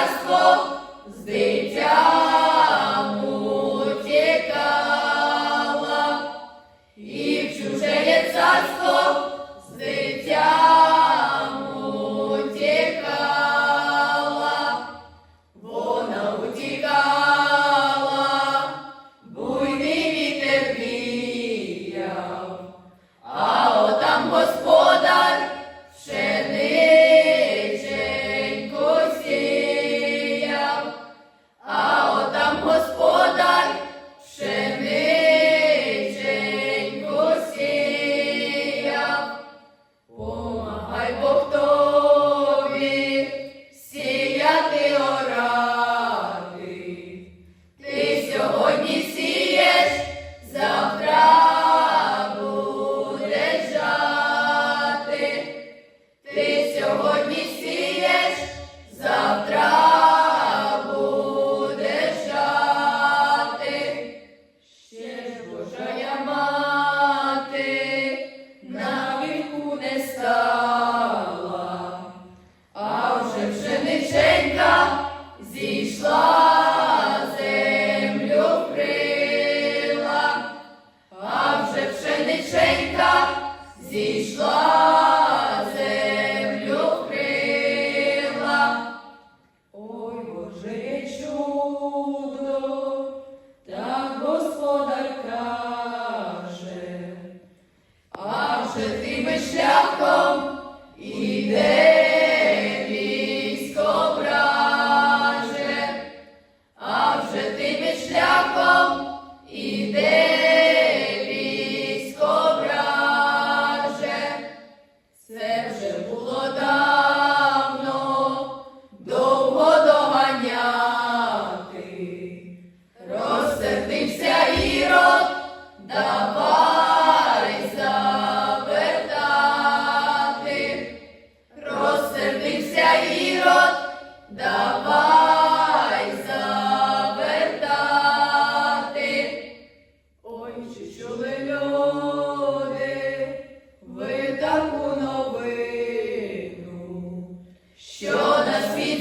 gospel. перестала, а вже пшениченька зійшла. Зійшла Ти шляхом іде.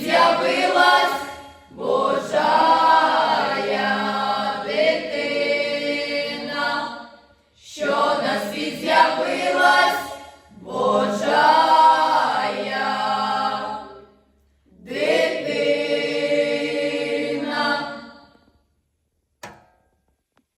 з'явилась Божая дитина, що на світ з'явилась.